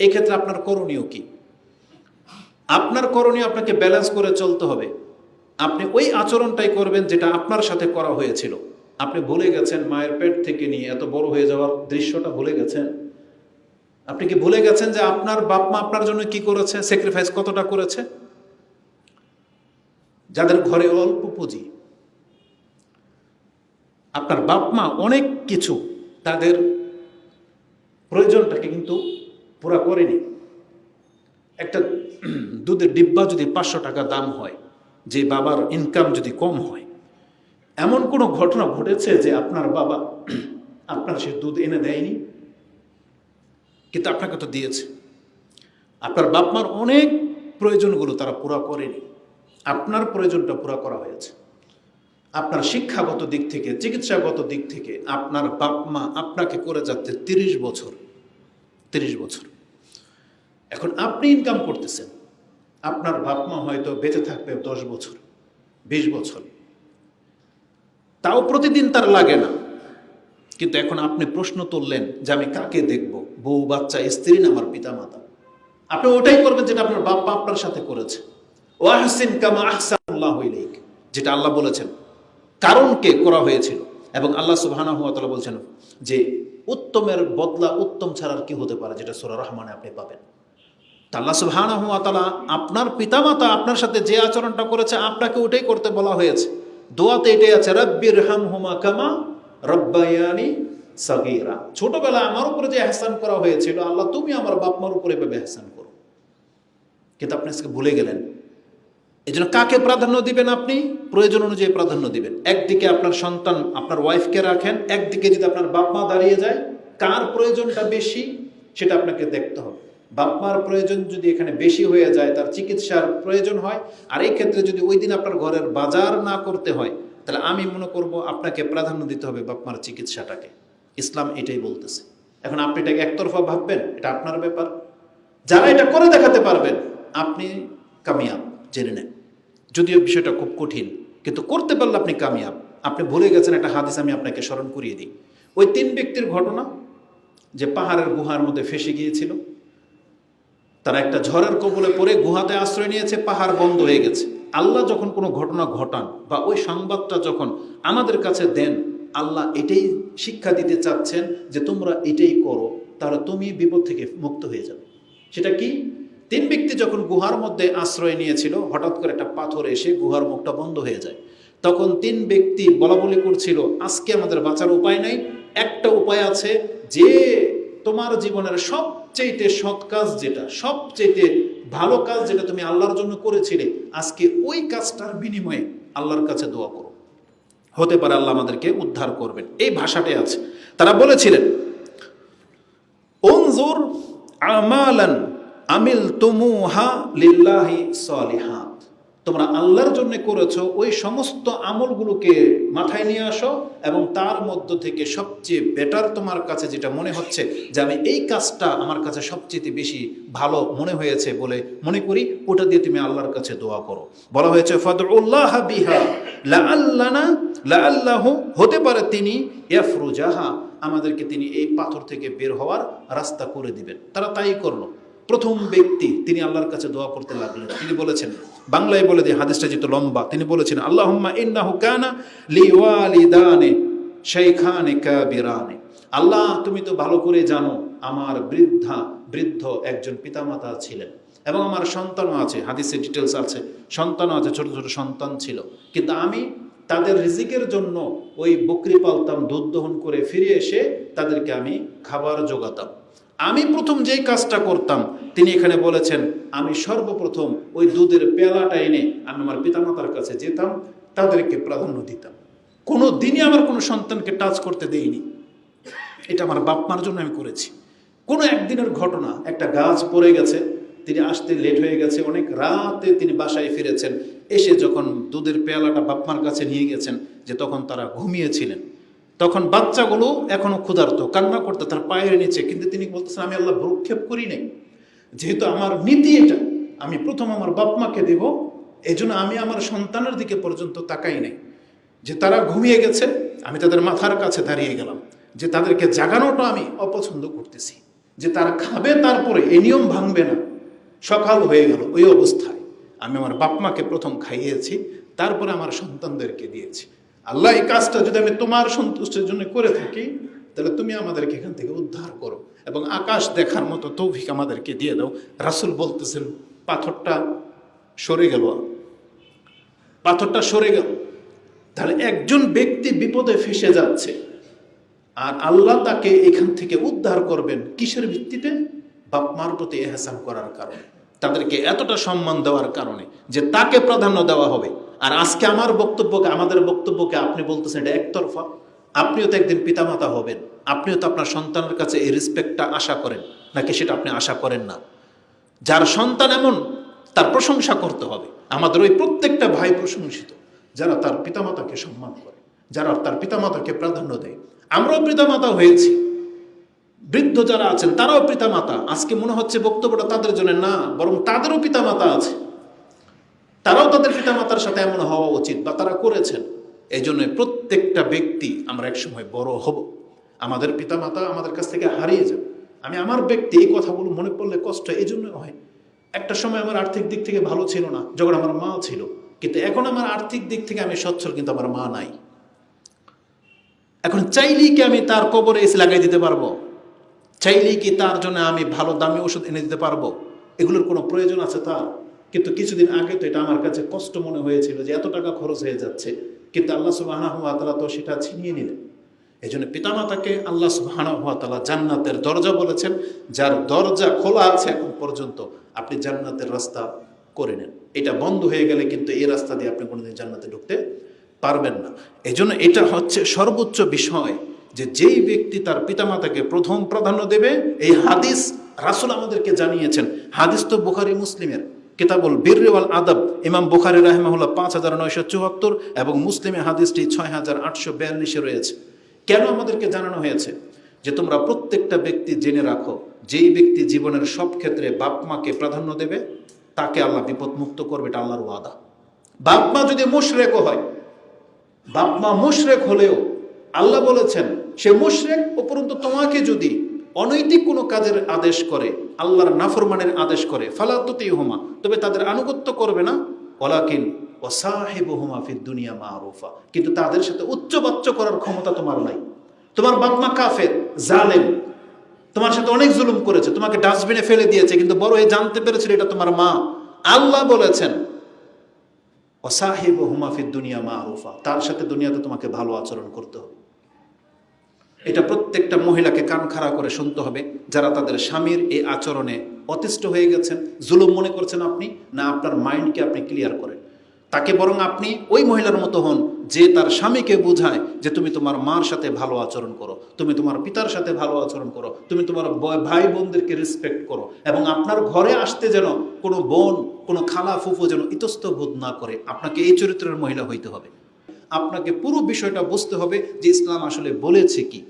এই ক্ষেত্রে আপনার করণীয় কি? আপনার করণীয় আপনাকে ব্যালেন্স করে চলতে হবে। আপনি ওই আচরণটাই করবেন যেটা আপনার সাথে করা হয়েছিল। আপনি ভুলে গেছেন মায়ের পেট থেকে নিয়ে এত বড় হয়ে যাওয়ার দৃশ্যটা ভুলে গেছেন। আপনি কি ভুলে গেছেন যে আপনার বাপ মা আপনার জন্য কি করেছে? স্যাক্রিফাইস কতটা করেছে? যাদের ঘরে অল্প পুঁজি, আপনার বাপ মা অনেক কিছু তাদের প্রয়োজনটাকে কিন্তু পুরা করেনি। একটা দুধের ডিব্বা যদি পাঁচশো টাকা দাম হয়, যে বাবার ইনকাম যদি কম হয়, এমন কোনো ঘটনা ঘটেছে যে আপনার বাবা আপনার সে দুধ এনে দেয়নি? কিন্তু আপনাকে তো দিয়েছে। আপনার বাপ মার অনেক প্রয়োজনগুলো তারা পুরা করেনি। আপনার প্রয়োজনটা পুরা করা হয়েছে। আপনার শিক্ষাগত দিক থেকে, চিকিৎসাগত দিক থেকে আপনার বাপ মা আপনাকে করে যাচ্ছে তিরিশ বছর তিরিশ বছর। এখন আপনি ইনকাম করতেছেন, আপনার বাপ মা হয়তো বেঁচে থাকবে দশ বছর, বিশ বছর। তাও প্রতিদিন তার লাগে না। কিন্তু এখন আপনি প্রশ্ন তুললেন যে আমি কাকে দেখব? বউ, বাচ্চা, স্ত্রী না আমার পিতা মাতা আপনি ওটাই করবেন যেটা আপনার বাপ মা আপনার সাথে করেছে। ওয়াহসিন কামা আহসানুল্লাহ ইলাইক, যেটা আল্লাহ বলেছেন, কারণকে করা হয়েছিল। এবং আল্লাহ সুবহানাহু ওয়া তাআলা বলছেন যে, উত্তমের বদলা উত্তম ছাড়ার কি হতে পারে, যেটা সোরা রহমানে আপনি পাবেন। আল্লাহ সুবহানাহু ওয়া তাআলা আপনার পিতামাতা আপনার সাথে যে আচরণটা করেছে আপনাকে ওটাই করতে বলা হয়েছে। দোয়াতে এটাই আছে রব্বির হামহুমা কামা রব্বায়ানি সাগীরা। ছোটবেলা আমার উপরে যে এহসান করা হয়েছিল, আল্লাহ তুমি আমার বাপ মার উপরে এভাবে এহসান করো। কিন্তু আপনি আজকে ভুলে গেলেন। এই জন্য কাকে প্রাধান্য দিবেন আপনি? প্রয়োজন অনুযায়ী প্রাধান্য দিবেন। একদিকে আপনার সন্তান আপনার ওয়াইফকে রাখেন, একদিকে যদি আপনার বাপ মা দাঁড়িয়ে যায়, কার প্রয়োজনটা বেশি সেটা আপনাকে দেখতে হবে। বাপ মার প্রয়োজন যদি এখানে বেশি হয়ে যায়, তার চিকিৎসার প্রয়োজন হয়, আর এই ক্ষেত্রে যদি ওই দিন আপনার ঘরের বাজার না করতে হয়, তাহলে আমি মনে করব আপনাকে প্রাধান্য দিতে হবে বাপমার চিকিৎসাটাকে। ইসলাম এটাই বলতেছে। এখন আপনি এটাকে একতরফা ভাববেন, এটা আপনার ব্যাপার। যারা এটা করে দেখাতে পারবেন, আপনি কামিয়াব, জেনে নেন। যদিও বিষয়টা খুব কঠিন, কিন্তু করতে পারলে আপনি কামিয়াব। আপনি ভুলে গেছেন একটা হাদিস আমি আপনাকে স্মরণ করিয়ে দিই। ওই তিন ব্যক্তির ঘটনা যে পাহাড়ের গুহার মধ্যে ফেসে গিয়েছিল তারা একটা ঝড়ের কবলে পড়ে গুহাতে আশ্রয় নিয়েছে, পাহাড় বন্ধ হয়ে গেছে। আল্লাহ যখন কোনো ঘটনা ঘটান বা ওই সংবাদটা যখন আমাদের কাছে দেন, আল্লাহ এটাই শিক্ষা দিতে চাচ্ছেন যে তোমরা এটাই করো, তাহলে তুমি বিপদ থেকে মুক্ত হয়ে যাবে। সেটা কি? তিন ব্যক্তি যখন গুহার মধ্যে আশ্রয় নিয়েছিল, হঠাৎ করে একটা পাথর এসে গুহার মুখটা বন্ধ হয়ে যায়। তখন তিন ব্যক্তি বলা বলি করছিল, আজকে আমাদের বাঁচার উপায় নাই, একটা উপায় আছে যে তোমার জীবনের সবচেয়েতে সৎ কাজ যেটা সবচেয়েতে ভালো কাজ যেটা তুমি আল্লাহর জন্য করেছিলে, আজকে ওই কাজটার বিনিময়ে আল্লাহর কাছে দোয়া করো। হতে পারে আল্লাহ আমাদেরকে উদ্ধার করবেন। এই ভাষাটাই আছে। তারা বলেছিলেন অনজুর আমালান আমিল তুমুহা লিল্লাহি সলিহাত তোমরা আল্লাহর জন্য করেছ, ওই সমস্ত আমলগুলোকে মাথায় নিয়ে আসো এবং তার মধ্য থেকে সবচেয়ে বেটার তোমার কাছে যেটা মনে হচ্ছে যে আমি এই কাজটা আমার কাছে সবচেয়ে বেশি ভালো মনে হয়েছে বলে মনে করি, ওটা দিয়ে তুমি আল্লাহর কাছে দোয়া করো। বলা হয়েছে, ফদউল্লাহ বিহা লা আল্লানা হতে পারে তিনি, ইয়াফরুজাহা আমাদেরকে তিনি এই পাথর থেকে বের হওয়ার রাস্তা করে দিবেন। তারা তাই করল। প্রথম ব্যক্তি তিনি আল্লাহর কাছে দোয়া করতে লাগলেন। তিনি বলেছেন বাংলায় বলে দিয়ে, হাদিসটা যেহেতু লম্বা, তিনি বলেছেন আল্লাহ আল্লাহ, তুমি তো ভালো করে জানো, আমার বৃদ্ধা, বৃদ্ধ একজন পিতামাতা ছিলেন এবং আমার সন্তানও আছে, হাদিসের ডিটেলস আছে, সন্তানও আছে, ছোট ছোট সন্তান ছিল। কিন্তু আমি তাদের রিজিকের জন্য ওই বকরি পালতাম, দুধ দহন করে ফিরে এসে তাদেরকে আমি খাবার যোগাতাম আমি প্রথম যেই কাজটা করতাম তিনি এখানে বলেছেন, আমি সর্বপ্রথম ওই দুধের পেলাটা এনে আমি আমার পিতামাতার কাছে যেতাম, তাদেরকে প্রাধান্য দিতাম। কোনো দিনই আমার কোনো সন্তানকে টাচ করতে দেইনি। এটা আমার বাপ মার জন্য আমি করেছি। কোনো একদিনের ঘটনা, একটা গাছ পড়ে গেছে, তিনি আসতে লেট হয়ে গেছে, অনেক রাতে তিনি বাসায় ফিরেছেন, এসে যখন দুধের পেয়ালাটা বাপমার কাছে নিয়ে গেছেন, যে তখন তারা ঘুমিয়েছিলেন। তখন বাচ্চাগুলো এখনও ক্ষুধার্ত, কান্না করতে তার পায়ের নিচে, কিন্তু তিনি বলতেছেন, আমি আল্লাহ ভ্রুক্ষেপ করি নাই। যেহেতু আমার নীতি এটা, আমি প্রথম আমার বাপ মাকে দেব এই আমি আমার সন্তানের দিকে পর্যন্ত তাকাই নাই। যে তারা ঘুমিয়ে গেছে, আমি তাদের মাথার কাছে দাঁড়িয়ে গেলাম। যে তাদেরকে জাগানোটা আমি অপছন্দ করতেছি। যে তারা খাবে তারপরে এই নিয়ম ভাঙবে না। সকাল হয়ে গেল, ওই অবস্থায় আমি আমার বাপ মাকে প্রথম খাইয়েছি, তারপরে আমার সন্তানদেরকে দিয়েছি। আল্লাহ এই কাজটা যদি আমি তোমার সন্তুষ্টের জন্য করে থাকি তাহলে তুমি আমাদেরকে এখান থেকে উদ্ধার করো এবং আকাশ দেখার মতো তৌফিক আমাদেরকে দিয়ে দাও। রাসুল বলতেছেন, পাথরটা সরে গেল। পাথরটা সরে গেল। তাহলে একজন ব্যক্তি বিপদে ফেসে যাচ্ছে। আর আল্লাহ তাকে এখান থেকে উদ্ধার করবেন কিসের ভিত্তিতে? বাপ মার প্রতি এহসান করার কারণে। তাদেরকে এতটা সম্মান দেওয়ার কারণে যে তাকে প্রাধান্য দেওয়া হবে। আর আজকে আমার বক্তব্যকে, আমাদের বক্তব্যকে আপনি বলতেছেন, এটা একতরফা। আপনিও তো একদিন পিতামাতা হবেন, আপনিও তো আপনার সন্তানের কাছে এই রেসপেক্টটা আশা করেন, নাকি সেটা আপনি আশা করেন না? যার সন্তান এমন, তার প্রশংসা করতে হবে। আমাদের ওই প্রত্যেকটা ভাই প্রশংসিত, যারা তার পিতামাতাকে সম্মান করে, যারা তার পিতামাতাকে প্রাধান্য দেয়। আমরাও পিতামাতা হয়েছি। বৃদ্ধ যারা আছেন, তারাও পিতামাতা। আজকে মনে হচ্ছে বক্তব্যটা তাদের জন্য না, বরং তাদেরও পিতামাতা আছে। তারাও তাদের পিতামাতার সাথে এমন হওয়া উচিত, বা তারা করেছেন। এই জন্য প্রত্যেকটা ব্যক্তি আমরা একসময় বড় হব। আমাদের পিতামাতা আমাদের কাছ থেকে হারিয়ে যাবে। আমি আমার ব্যক্তি এই কথাগুলো মনে পড়লে কষ্ট এই জন্য হয়। একটা সময় আমার আর্থিক দিক থেকে ভালো ছিল না, যখন আমার মা ছিল। কিন্তু এখন আমার আর্থিক দিক থেকে আমি সচ্ছল, কিন্তু আমার মা নাই। এখন চাইলেই কি আমি তার কবরে এসে লাগাই দিতে পারব? চাইলেই কি তার জন্য আমি ভালো দামি ওষুধ এনে দিতে পারব? এগুলোর কোনো প্রয়োজন আছে তার? কিন্তু কিছুদিন আগে তো এটা আমার কাছে কষ্ট মনে হয়েছিল যে এত টাকা খরচ হয়ে যাচ্ছে। কিন্তু আল্লাহ সুবাহানা হুয়া তো সেটা ছিনিয়ে নিলেন। এই জন্য পিতামাতাকে আল্লাহ সুবাহানা হুয়া তালা জান্নাতের দরজা বলেছেন, যার দরজা খোলা আছে এখন পর্যন্ত আপনি জান্নাতের রাস্তা করে নেন। এটা বন্ধ হয়ে গেলে কিন্তু এই রাস্তা দিয়ে আপনি কোনোদিন জান্নাতে ঢুকতে পারবেন না। এই জন্য এটা হচ্ছে সর্বোচ্চ বিষয় যে যেই ব্যক্তি তার পিতামাতাকে প্রথম প্রাধান্য দেবে, এই হাদিস রাসুল আমাদেরকে জানিয়েছেন। হাদিস তো বুখারি, মুসলিমের। কিতাবুল বীরওয়াল আদব, ইমাম বুখারি রাহমাহুল্লাহ পাঁচ হাজার নয়শো চুয়াত্তর এবং মুসলিমে হাদিসটি ছয় হাজার আটশো বিয়াল্লিশে রয়েছে। কেন আমাদেরকে জানানো হয়েছে? যে তোমরা প্রত্যেকটা ব্যক্তি জেনে রাখো, যেই ব্যক্তি জীবনের সব ক্ষেত্রে বাপ মাকে প্রাধান্য দেবে, তাকে আল্লাহ বিপদ মুক্ত করবে, এটা আল্লাহর ওয়াদা। বাপ মা যদি মুশরেকও হয়, বাপ মা মুশরেক হলেও আল্লাহ বলেছেন, সে মুশরেক, উপরন্তু তোমাকে যদি অনৈতিক কোনো কাজের আদেশ করে, আল্লাহর নাফরমানের আদেশ করে ফালাতুতি হুমা তবে তাদের আনুগত্য করবে না। ওলাকিন ও সাহেব হুমা ফির দুনিয়া মা আরুফা কিন্তু তাদের সাথে উচ্চবাচ্য করার ক্ষমতা তোমার নাই। তোমার বাপ মা কাফের, জালেম, তোমার সাথে অনেক জুলুম করেছে, তোমাকে ডাস্টবিনে ফেলে দিয়েছে, কিন্তু বড় হয়ে জানতে পেরেছিল এটা তোমার মা। আল্লাহ বলেছেন অসাহেব হুমাফির দুনিয়া মা আরুফা তার সাথে দুনিয়াতে তোমাকে ভালো আচরণ করতে হবে। এটা প্রত্যেকটা মহিলাকে কান খাড়া করে শুনতে হবে, যারা তাদের স্বামীর এই আচরণে অতিষ্ঠ হয়ে গেছেন, জুলুম মনে করছেন আপনি, না আপনার মাইন্ডকে আপনি ক্লিয়ার করেন। তাকে বরং আপনি ওই মহিলার মতো হন যে তার স্বামীকে বোঝায় যে তুমি তোমার মার সাথে ভালো আচরণ করো, তুমি তোমার পিতার সাথে ভালো আচরণ করো, তুমি তোমার ভাই বোনদেরকে রেসপেক্ট করো এবং আপনার ঘরে আসতে যেন কোনো বোন, কোনো খালা ফুফু যেন ইতস্ত বোধ না করে, আপনাকে এই চরিত্রের মহিলা হইতে হবে। আপনাকে পুরো বিষয়টা বুঝতে হবে যে ইসলাম আসলে বলেছে কি।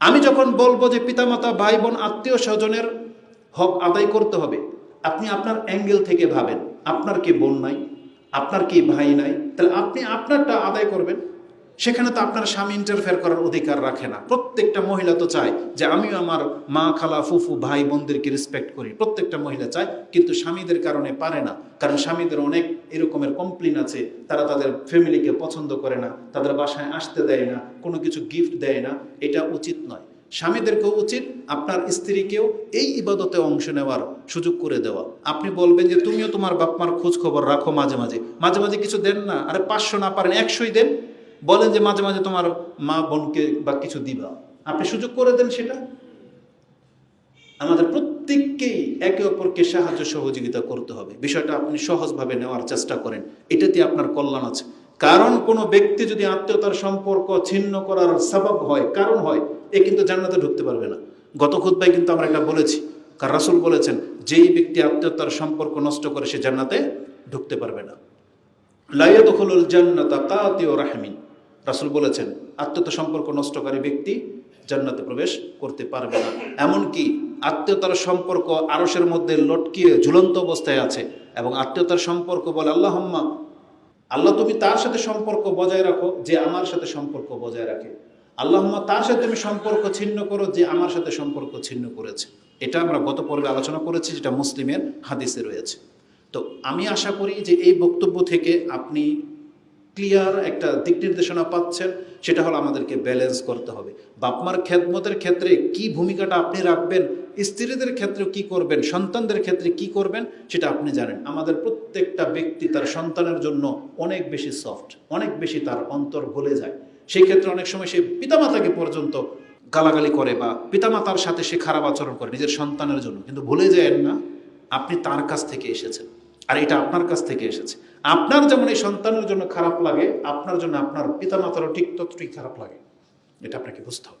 আমি যখন বলব যে পিতামাতা ভাই বোন আত্মীয় স্বজনের হক আদায় করতে হবে, আপনি আপনার অ্যাঙ্গেল থেকে ভাবেন, আপনার কি বোন নাই, আপনার কি ভাই নাই, তাহলে আপনি আপনারটা আদায় করবেন। সেখানে তো আপনার স্বামী ইন্টারফেয়ার করার অধিকার রাখে না। প্রত্যেকটা মহিলা তো চায় যে আমিও আমার মা, খালা, ফুফু, ভাই, বোনদেরকে রেসপেক্ট করি। প্রত্যেকটা মহিলা চায়, কিন্তু স্বামীদের কারণে পারে না। কারণ স্বামীদের অনেক এরকমের কমপ্লেন আছে, তারা তাদের ফ্যামিলিকে পছন্দ করে না, তাদের বাসায় আসতে দেয় না, কোনো কিছু গিফট দেয় না, এটা উচিত নয়। স্বামীদেরকেও উচিত আপনার স্ত্রীকেও এই ইবাদতে অংশ নেওয়ার সুযোগ করে দেওয়া। আপনি বলবেন যে তুমিও তোমার বাপ মার খোঁজ খবর রাখো মাঝে মাঝে। মাঝে মাঝে কিছু দেন না। আরে পাঁচশো না পারেন, একশোই দেন। বলেন যে মাঝে মাঝে তোমার মা বোনকে বা কিছু দিবা। আপনি সুযোগ করে দেন সেটা। আমাদের প্রত্যেককেই একে অপরকে সাহায্য সহযোগিতা করতে হবে। বিষয়টা আপনি সহজভাবে নেওয়ার চেষ্টা করেন। এটাতে আপনার কল্যাণ আছে। কারণ কোনো ব্যক্তি যদি আত্মীয়তার সম্পর্ক ছিন্ন করার স্বভাব হয়, কারণ হয়, এ কিন্তু জান্নাতে ঢুকতে পারবে না। গত খুদ্ায় কিন্তু আমরা এটা বলেছি। কার রাসুল বলেছেন, যেই ব্যক্তি আত্মীয়তার সম্পর্ক নষ্ট করে সে জান্নাতে ঢুকতে পারবে না। লাইয়া লাইয়াদখলুল জান্নাতা কাতিও রাহমিন। রাসুল বলেছেন আত্মীয়তা সম্পর্ক নষ্টকারী ব্যক্তি জান্নাতে প্রবেশ করতে পারবে না। এমনকি আত্মীয়তার সম্পর্ক আরসের মধ্যে লটকিয়ে ঝুলন্ত অবস্থায় আছে এবং আত্মীয়তার সম্পর্ক বলে আল্লাহ আল্লাহ তুমি তার সাথে সম্পর্ক বজায় রাখো যে আমার সাথে সম্পর্ক বজায় রাখে। আল্লাহম্মা, তার সাথে তুমি সম্পর্ক ছিন্ন করো যে আমার সাথে সম্পর্ক ছিন্ন করেছে। এটা আমরা গত পর্বে আলোচনা করেছি, যেটা মুসলিমের হাদিসে রয়েছে। তো আমি আশা করি যে এই বক্তব্য থেকে আপনি ক্লিয়ার একটা দিক নির্দেশনা পাচ্ছেন, সেটা হলো আমাদেরকে ব্যালেন্স করতে হবে। বাপমার খেদমতের ক্ষেত্রে কি ভূমিকাটা আপনি রাখবেন, স্ত্রীদের ক্ষেত্রে কি করবেন, সন্তানদের ক্ষেত্রে কি করবেন, সেটা আপনি জানেন। আমাদের প্রত্যেকটা ব্যক্তি তার সন্তানের জন্য অনেক বেশি সফট অনেক বেশি তার অন্তর গলে যায়। সেই ক্ষেত্রে অনেক সময় সে পিতামাতাকে পর্যন্ত গালাগালি করে বা পিতামাতার সাথে সে খারাপ আচরণ করে নিজের সন্তানের জন্য, কিন্তু ভুলে যায় না, আপনি তার কাছ থেকে এসেছেন। আর এটা আপনার কাছ থেকে এসেছে। আপনার যেমন এই সন্তানের জন্য খারাপ লাগে, আপনার জন্য আপনার পিতামাতারও ঠিক ততটাই খারাপ লাগে। এটা আপনাকে বুঝতে হবে।